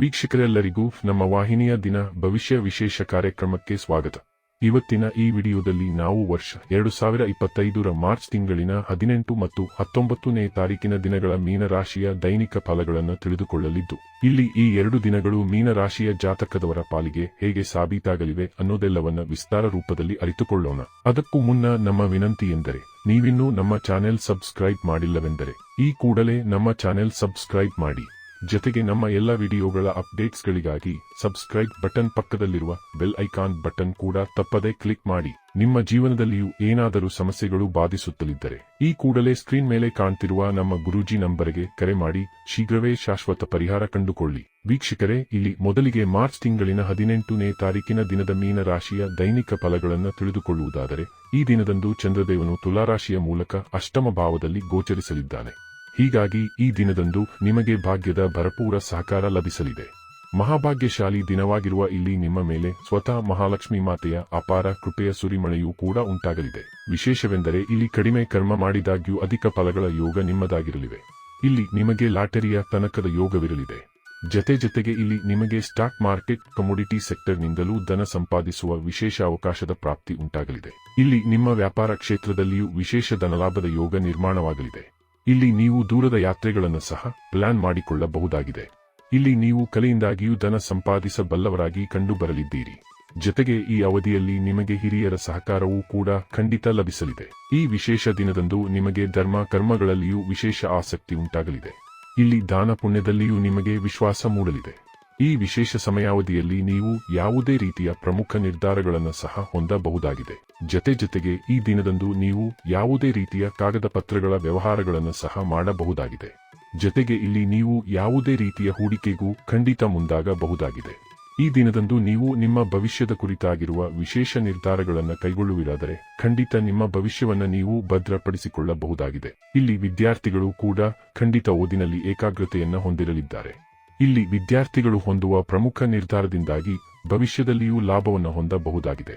ವೀಕ್ಷಕರೆಲ್ಲರಿಗೂ ನಮ್ಮ ವಾಹಿನಿಯ ದಿನ ಭವಿಷ್ಯ ವಿಶೇಷ ಕಾರ್ಯಕ್ರಮಕ್ಕೆ ಸ್ವಾಗತ. ಇವತ್ತಿನ ಈ ವಿಡಿಯೋದಲ್ಲಿ ನಾವು ವರ್ಷ ಎರಡು ಸಾವಿರ ಇಪ್ಪತ್ತೈದರ ಮಾರ್ಚ್ ತಿಂಗಳಿನ ಹದಿನೆಂಟು ಮತ್ತು ಹತ್ತೊಂಬತ್ತನೇ ತಾರೀಕಿನ ದಿನಗಳ ಮೀನರಾಶಿಯ ದೈನಿಕ ಫಲಗಳನ್ನು ತಿಳಿದುಕೊಳ್ಳಲಿದ್ದು, ಇಲ್ಲಿ ಈ ಎರಡು ದಿನಗಳು ಮೀನರಾಶಿಯ ಜಾತಕದವರ ಪಾಲಿಗೆ ಹೇಗೆ ಸಾಬೀತಾಗಲಿವೆ ಅನ್ನೋದೆಲ್ಲವನ್ನ ವಿಸ್ತಾರ ರೂಪದಲ್ಲಿ ಅರಿತುಕೊಳ್ಳೋಣ. ಅದಕ್ಕೂ ಮುನ್ನ ನಮ್ಮ ವಿನಂತಿ ಎಂದರೆ, ನೀವಿನ್ನೂ ನಮ್ಮ ಚಾನೆಲ್ ಸಬ್ಸ್ಕ್ರೈಬ್ ಮಾಡಿಲ್ಲವೆಂದರೆ, ಈ ಕೂಡಲೇ ನಮ್ಮ ಚಾನೆಲ್ ಸಬ್ಸ್ಕ್ರೈಬ್ ಮಾಡಿ. ಜೊತೆಗೆ ನಮ್ಮ ಎಲ್ಲ ವಿಡಿಯೋಗಳ ಅಪ್ಡೇಟ್ಸ್ಗಳಿಗಾಗಿ ಸಬ್ಸ್ಕ್ರೈಬ್ ಬಟನ್ ಪಕ್ಕದಲ್ಲಿರುವ ಬೆಲ್ ಐಕಾನ್ ಬಟನ್ ಕೂಡ ತಪ್ಪದೆ ಕ್ಲಿಕ್ ಮಾಡಿ. ನಿಮ್ಮ ಜೀವನದಲ್ಲಿಯೂ ಏನಾದರೂ ಸಮಸ್ಯೆಗಳು ಬಾಧಿಸುತ್ತಲಿದ್ದರೆ ಈ ಕೂಡಲೇ ಸ್ಕ್ರೀನ್ ಮೇಲೆ ಕಾಣ್ತಿರುವ ನಮ್ಮ ಗುರೂಜಿ ನಂಬರ್ಗೆ ಕರೆ ಮಾಡಿ. ಶೀಘ್ರವೇ ಶಾಶ್ವತ ಪರಿಹಾರ ಕಂಡುಕೊಳ್ಳಿ. ವೀಕ್ಷಕರೇ, ಇಲ್ಲಿ ಮೊದಲಿಗೆ ಮಾರ್ಚ್ ತಿಂಗಳಿನ ಹದಿನೆಂಟನೇ ತಾರೀಕಿನ ದಿನದ ಮೀನ ರಾಶಿಯ ದೈನಿಕ ಫಲಗಳನ್ನು ತಿಳಿದುಕೊಳ್ಳುವುದಾದರೆ ಈ ದಿನದಂದು ಚಂದ್ರದೇವನು ತುಲಾರಾಶಿಯ ಮೂಲಕ ಅಷ್ಟಮ ಭಾವದಲ್ಲಿ ಗೋಚರಿಸಲಿದ್ದಾನೆ. ಹೀಗಾಗಿ ಈ ದಿನದಂದು ನಿಮಗೆ ಭಾಗ್ಯದ ಭರಪೂರ ಸಹಕಾರ ಲಭಿಸಲಿದೆ. ಮಹಾಭಾಗ್ಯಶಾಲಿ ದಿನವಾಗಿರುವ ಇಲ್ಲಿ ನಿಮ್ಮ ಮೇಲೆ ಸ್ವತಃ ಮಹಾಲಕ್ಷ್ಮಿ ಮಾತೆಯ ಅಪಾರ ಕೃಪೆಯ ಸುರಿಮಳೆಯೂ ಕೂಡ ಉಂಟಾಗಲಿದೆ. ವಿಶೇಷವೆಂದರೆ ಇಲ್ಲಿ ಕಡಿಮೆ ಕರ್ಮ ಮಾಡಿದಾಗ್ಯೂ ಅಧಿಕ ಫಲಗಳ ಯೋಗ ನಿಮ್ಮದಾಗಿರಲಿವೆ. ಇಲ್ಲಿ ನಿಮಗೆ ಲಾಟರಿಯ ತನಕದ ಯೋಗವಿರಲಿದೆ. ಜತೆ ಜತೆಗೆ ಇಲ್ಲಿ ನಿಮಗೆ ಸ್ಟಾಕ್ ಮಾರ್ಕೆಟ್ ಕಮೋಡಿಟಿ ಸೆಕ್ಟರ್ನಿಂದಲೂ ಧನ ಸಂಪಾದಿಸುವ ವಿಶೇಷ ಅವಕಾಶದ ಪ್ರಾಪ್ತಿ ಉಂಟಾಗಲಿದೆ. ಇಲ್ಲಿ ನಿಮ್ಮ ವ್ಯಾಪಾರ ಕ್ಷೇತ್ರದಲ್ಲಿಯೂ ವಿಶೇಷ ಧನಲಾಭದ ಯೋಗ ನಿರ್ಮಾಣವಾಗಲಿದೆ. ಇಲ್ಲಿ ನೀವು ದೂರದ ಯಾತ್ರೆಗಳನ್ನು ಸಹ ಪ್ಲಾನ್ ಮಾಡಿಕೊಳ್ಳಬಹುದಾಗಿದೆ. ಇಲ್ಲಿ ನೀವು ಕಲೆಯಿಂದಾಗಿಯೂ ಧನ ಸಂಪಾದಿಸಬಲ್ಲವರಾಗಿ ಕಂಡುಬರಲಿದ್ದೀರಿ. ಜೊತೆಗೆ ಈ ಅವಧಿಯಲ್ಲಿ ನಿಮಗೆ ಹಿರಿಯರ ಸಹಕಾರವೂ ಕೂಡ ಖಂಡಿತ ಲಭಿಸಲಿದೆ. ಈ ವಿಶೇಷ ದಿನದಂದು ನಿಮಗೆ ಧರ್ಮ ಕರ್ಮಗಳಲ್ಲಿಯೂ ವಿಶೇಷ ಆಸಕ್ತಿ ಉಂಟಾಗಲಿದೆ. ಇಲ್ಲಿ ದಾನ ಪುಣ್ಯದಲ್ಲಿಯೂ ನಿಮಗೆ ವಿಶ್ವಾಸ ಮೂಡಲಿದೆ. ಈ ವಿಶೇಷ ಸಮಯಾವಧಿಯಲ್ಲಿ ನೀವು ಯಾವುದೇ ರೀತಿಯ ಪ್ರಮುಖ ನಿರ್ಧಾರಗಳನ್ನು ಸಹ ಹೊಂದಬಹುದಾಗಿದೆ. ಜತೆ ಜತೆಗೆ ಈ ದಿನದಂದು ನೀವು ಯಾವುದೇ ರೀತಿಯ ಕಾಗದ ಪತ್ರಗಳ ವ್ಯವಹಾರಗಳನ್ನು ಸಹ ಮಾಡಬಹುದಾಗಿದೆ. ಜತೆಗೆ ಇಲ್ಲಿ ನೀವು ಯಾವುದೇ ರೀತಿಯ ಹೂಡಿಕೆಗೂ ಖಂಡಿತ ಮುಂದಾಗಬಹುದಾಗಿದೆ. ಈ ದಿನದಂದು ನೀವು ನಿಮ್ಮ ಭವಿಷ್ಯದ ಕುರಿತಾಗಿರುವ ವಿಶೇಷ ನಿರ್ಧಾರಗಳನ್ನು ಕೈಗೊಳ್ಳುವಿರಾದರೆ ಖಂಡಿತ ನಿಮ್ಮ ಭವಿಷ್ಯವನ್ನು ನೀವು ಭದ್ರಪಡಿಸಿಕೊಳ್ಳಬಹುದಾಗಿದೆ. ಇಲ್ಲಿ ವಿದ್ಯಾರ್ಥಿಗಳು ಕೂಡ ಖಂಡಿತ ಓದಿನಲ್ಲಿ ಏಕಾಗ್ರತೆಯನ್ನು ಹೊಂದಿರಲಿದ್ದಾರೆ. ಇಲ್ಲಿ ವಿದ್ಯಾರ್ಥಿಗಳು ಹೊಂದುವ ಪ್ರಮುಖ ನಿರ್ಧಾರದಿಂದಾಗಿ ಭವಿಷ್ಯದಲ್ಲಿಯೂ ಲಾಭವನ್ನು ಹೊಂದಬಹುದಾಗಿದೆ.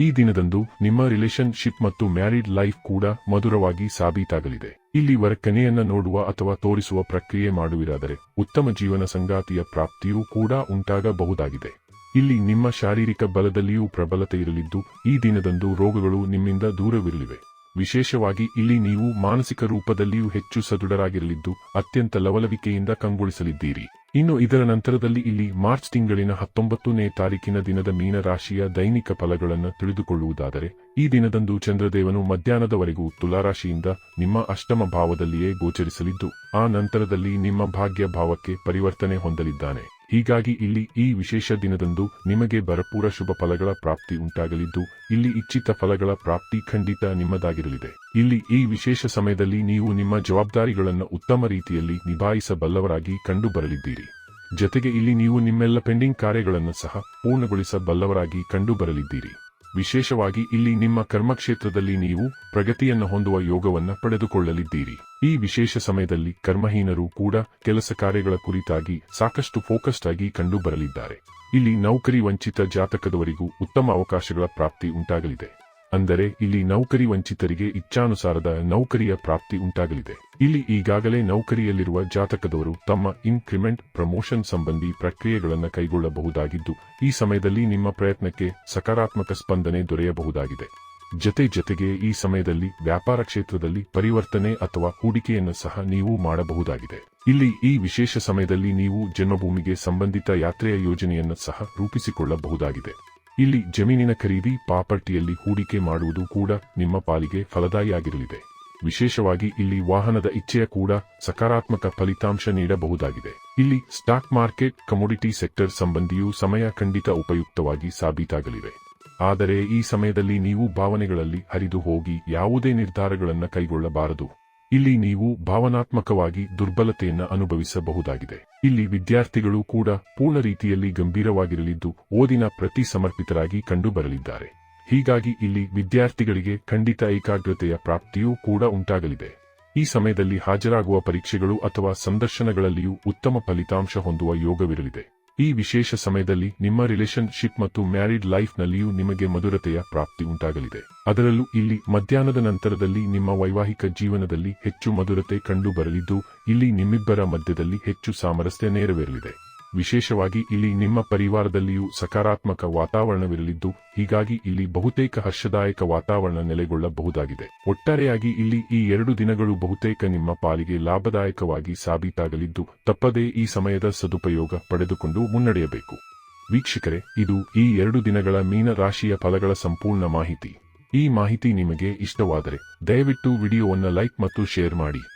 ಈ ದಿನದಂದು ನಿಮ್ಮ ರಿಲೇಶನ್ಶಿಪ್ ಮತ್ತು ಮ್ಯಾರಿಡ್ ಲೈಫ್ ಕೂಡ ಮಧುರವಾಗಿ ಸಾಬೀತಾಗಲಿದೆ. ಇಲ್ಲಿ ವರಕನೆಯನ್ನ ನೋಡುವ ಅಥವಾ ತೋರಿಸುವ ಪ್ರಕ್ರಿಯೆ ಮಾಡುವಿರಾದರೆ ಉತ್ತಮ ಜೀವನ ಸಂಗಾತಿಯ ಪ್ರಾಪ್ತಿಯೂ ಕೂಡ ಉಂಟಾಗಬಹುದಾಗಿದೆ. ಇಲ್ಲಿ ನಿಮ್ಮ ಶಾರೀರಿಕ ಬಲದಲ್ಲಿಯೂ ಪ್ರಬಲತೆ ಇರಲಿದ್ದು ಈ ದಿನದಂದು ರೋಗಗಳು ನಿಮ್ಮಿಂದ ದೂರವಿರಲಿವೆ. ವಿಶೇಷವಾಗಿ ಇಲ್ಲಿ ನೀವು ಮಾನಸಿಕ ರೂಪದಲ್ಲಿಯೂ ಹೆಚ್ಚು ಸದೃಢರಾಗಿರಲಿದ್ದು, ಅತ್ಯಂತ ಲವಲವಿಕೆಯಿಂದ ಕಂಗೊಳಿಸಲಿದ್ದೀರಿ. ಇನ್ನು ಇದರ ನಂತರದಲ್ಲಿ ಇಲ್ಲಿ ಮಾರ್ಚ್ ತಿಂಗಳಿನ ಹತ್ತೊಂಬತ್ತನೇ ತಾರೀಕಿನ ದಿನದ ಮೀನ ರಾಶಿಯ ದೈನಿಕ ಫಲಗಳನ್ನು ತಿಳಿದುಕೊಳ್ಳುವುದಾದರೆ, ಈ ದಿನದಂದು ಚಂದ್ರದೇವನು ಮಧ್ಯಾಹ್ನದವರೆಗೂ ತುಲಾರಾಶಿಯಿಂದ ನಿಮ್ಮ ಅಷ್ಟಮ ಭಾವದಲ್ಲಿಯೇ ಗೋಚರಿಸಲಿದ್ದು, ಆ ನಂತರದಲ್ಲಿ ನಿಮ್ಮ ಭಾಗ್ಯ ಭಾವಕ್ಕೆ ಪರಿವರ್ತನೆ ಹೊಂದಲಿದ್ದಾನೆ. ಹೀಗಾಗಿ ಇಲ್ಲಿ ಈ ವಿಶೇಷ ದಿನದಂದು ನಿಮಗೆ ಭರಪೂರ ಶುಭ ಫಲಗಳ ಪ್ರಾಪ್ತಿ ಉಂಟಾಗಲಿದ್ದು, ಇಲ್ಲಿ ಇಚ್ಛಿತ ಫಲಗಳ ಪ್ರಾಪ್ತಿ ಖಂಡಿತ ನಿಮ್ಮದಾಗಿರಲಿದೆ. ಇಲ್ಲಿ ಈ ವಿಶೇಷ ಸಮಯದಲ್ಲಿ ನೀವು ನಿಮ್ಮ ಜವಾಬ್ದಾರಿಗಳನ್ನು ಉತ್ತಮ ರೀತಿಯಲ್ಲಿ ನಿಭಾಯಿಸಬಲ್ಲವರಾಗಿ ಕಂಡು ಬರಲಿದ್ದೀರಿ ಜತೆಗೆ ಇಲ್ಲಿ ನೀವು ನಿಮ್ಮೆಲ್ಲ ಪೆಂಡಿಂಗ್ ಕಾರ್ಯಗಳನ್ನು ಸಹ ಪೂರ್ಣಗೊಳಿಸಬಲ್ಲವರಾಗಿ ಕಂಡುಬರಲಿದ್ದೀರಿ. ವಿಶೇಷವಾಗಿ ಇಲ್ಲಿ ನಿಮ್ಮ ಕರ್ಮಕ್ಷೇತ್ರದಲ್ಲಿ ನೀವು ಪ್ರಗತಿಯನ್ನು ಹೊಂದುವ ಯೋಗವನ್ನು ಪಡೆದುಕೊಳ್ಳಲಿದ್ದೀರಿ. ಈ ವಿಶೇಷ ಸಮಯದಲ್ಲಿ ಕರ್ಮಹೀನರು ಕೂಡ ಕೆಲಸ ಕಾರ್ಯಗಳ ಕುರಿತಾಗಿ ಸಾಕಷ್ಟು ಫೋಕಸ್ಡ್ ಆಗಿ ಕಂಡುಬರಲಿದ್ದಾರೆ. ಇಲ್ಲಿ ನೌಕರಿ ವಂಚಿತ ಜಾತಕದವರಿಗೂ ಉತ್ತಮ ಅವಕಾಶಗಳ ಪ್ರಾಪ್ತಿ ಉಂಟಾಗಲಿದೆ. ಅಂದರೆ ಇಲ್ಲಿ ನೌಕರಿ ವಂಚಿತರಿಗೆ ಇಚ್ಛಾನುಸಾರದ ನೌಕರಿಯ ಪ್ರಾಪ್ತಿ ಉಂಟಾಗಲಿದೆ. ಇಲ್ಲಿ ಈಗಾಗಲೇ ನೌಕರಿಯಲ್ಲಿರುವ ಜಾತಕದವರು ತಮ್ಮ ಇನ್ಕ್ರಿಮೆಂಟ್ ಪ್ರಮೋಷನ್ ಸಂಬಂಧಿ ಪ್ರಕ್ರಿಯೆಗಳನ್ನು ಕೈಗೊಳ್ಳಬಹುದಾಗಿದ್ದು, ಈ ಸಮಯದಲ್ಲಿ ನಿಮ್ಮ ಪ್ರಯತ್ನಕ್ಕೆ ಸಕಾರಾತ್ಮಕ ಸ್ಪಂದನೆ ದೊರೆಯಬಹುದಾಗಿದೆ. ಜತೆ ಜತೆಗೆ ಈ ಸಮಯದಲ್ಲಿ ವ್ಯಾಪಾರ ಕ್ಷೇತ್ರದಲ್ಲಿ ಪರಿವರ್ತನೆ ಅಥವಾ ಹೂಡಿಕೆಯನ್ನು ಸಹ ನೀವು ಮಾಡಬಹುದಾಗಿದೆ. ಇಲ್ಲಿ ಈ ವಿಶೇಷ ಸಮಯದಲ್ಲಿ ನೀವು ಜನ್ಮಭೂಮಿಗೆ ಸಂಬಂಧಿತ ಯಾತ್ರೆಯ ಯೋಜನೆಯನ್ನು ಸಹ ರೂಪಿಸಿಕೊಳ್ಳಬಹುದಾಗಿದೆ. ಇಲ್ಲಿ ಜಮೀನಿನ ಖರೀದಿ ಪಾಪರ್ಟಿಯಲ್ಲಿ ಹೂಡಿಕೆ ಮಾಡುವುದು ಕೂಡ ನಿಮ್ಮ ಪಾಲಿಗೆ ಫಲದಾಯಿಯಾಗಿರಲಿದೆ. ವಿಶೇಷವಾಗಿ ಇಲ್ಲಿ ವಾಹನದ ಇಚ್ಛೆಯ ಕೂಡ ಸಕಾರಾತ್ಮಕ ಫಲಿತಾಂಶ ನೀಡಬಹುದಾಗಿದೆ. ಇಲ್ಲಿ ಸ್ಟಾಕ್ ಮಾರ್ಕೆಟ್, ಕಮೋಡಿಟಿ ಸೆಕ್ಟರ್ ಸಂಬಂಧಿಯೂ ಸಮಯ ಖಂಡಿತ ಉಪಯುಕ್ತವಾಗಿ ಸಾಬೀತಾಗಲಿವೆ. ಆದರೆ ಈ ಸಮಯದಲ್ಲಿ ನೀವು ಭಾವನೆಗಳಲ್ಲಿ ಹರಿದು ಹೋಗಿ ಯಾವುದೇ ನಿರ್ಧಾರಗಳನ್ನು ಕೈಗೊಳ್ಳಬಾರದು. ಇಲ್ಲಿ ನೀವು ಭಾವನಾತ್ಮಕವಾಗಿ ದುರ್ಬಲತೆಯನ್ನ ಅನುಭವಿಸಬಹುದಾಗಿದೆ. ಇಲ್ಲಿ ವಿದ್ಯಾರ್ಥಿಗಳು ಕೂಡ ಪೂರ್ಣ ರೀತಿಯಲ್ಲಿ ಗಂಭೀರವಾಗಿರಲಿದ್ದು ಓದಿನ ಪ್ರತಿ ಸಮರ್ಪಿತರಾಗಿ ಕಂಡುಬರಲಿದ್ದಾರೆ. ಹೀಗಾಗಿ ಇಲ್ಲಿ ವಿದ್ಯಾರ್ಥಿಗಳಿಗೆ ಖಂಡಿತ ಏಕಾಗ್ರತೆಯ ಪ್ರಾಪ್ತಿಯೂ ಕೂಡ ಉಂಟಾಗಲಿದೆ. ಈ ಸಮಯದಲ್ಲಿ ಹಾಜರಾಗುವ ಪರೀಕ್ಷೆಗಳು ಅಥವಾ ಸಂದರ್ಶನಗಳಲ್ಲಿಯೂ ಉತ್ತಮ ಫಲಿತಾಂಶ ಹೊಂದುವ ಯೋಗವಿರಲಿದೆ. ಈ ವಿಶೇಷ ಸಮಯದಲ್ಲಿ ನಿಮ್ಮ ರಿಲೇಶನ್ಶಿಪ್ ಮತ್ತು ಮ್ಯಾರಿಡ್ ಲೈಫ್ನಲ್ಲಿಯೂ ನಿಮಗೆ ಮಧುರತೆಯ ಪ್ರಾಪ್ತಿ ಉಂಟಾಗಲಿದೆ. ಅದರಲ್ಲೂ ಇಲ್ಲಿ ಮಧ್ಯಾಹ್ನದ ನಂತರದಲ್ಲಿ ನಿಮ್ಮ ವೈವಾಹಿಕ ಜೀವನದಲ್ಲಿ ಹೆಚ್ಚು ಮಧುರತೆ ಕಂಡುಬರಲಿದ್ದು, ಇಲ್ಲಿ ನಿಮ್ಮಿಬ್ಬರ ಮಧ್ಯದಲ್ಲಿ ಹೆಚ್ಚು ಸಾಮರಸ್ಯ ನೆರವೇರಲಿದೆ. ವಿಶೇಷವಾಗಿ ಇಲ್ಲಿ ನಿಮ್ಮ ಪರಿವಾರದಲ್ಲಿಯೂ ಸಕಾರಾತ್ಮಕ ವಾತಾವರಣವಿರಲಿದ್ದು, ಹೀಗಾಗಿ ಇಲ್ಲಿ ಬಹುತೇಕ ಹರ್ಷದಾಯಕ ವಾತಾವರಣ ನೆಲೆಗೊಳ್ಳಬಹುದಾಗಿದೆ. ಒಟ್ಟಾರೆಯಾಗಿ ಇಲ್ಲಿ ಈ ಎರಡು ದಿನಗಳು ಬಹುತೇಕ ನಿಮ್ಮ ಪಾಲಿಗೆ ಲಾಭದಾಯಕವಾಗಿ ಸಾಬೀತಾಗಲಿದ್ದು, ತಪ್ಪದೇ ಈ ಸಮಯದ ಸದುಪಯೋಗ ಪಡೆದುಕೊಂಡು ಮುನ್ನಡೆಯಬೇಕು. ವೀಕ್ಷಕರೇ, ಇದು ಈ ಎರಡು ದಿನಗಳ ಮೀನ ರಾಶಿಯ ಫಲಗಳ ಸಂಪೂರ್ಣ ಮಾಹಿತಿ. ಈ ಮಾಹಿತಿ ನಿಮಗೆ ಇಷ್ಟವಾದರೆ, ದಯವಿಟ್ಟು ವಿಡಿಯೋವನ್ನು ಲೈಕ್ ಮತ್ತು ಶೇರ್ ಮಾಡಿ.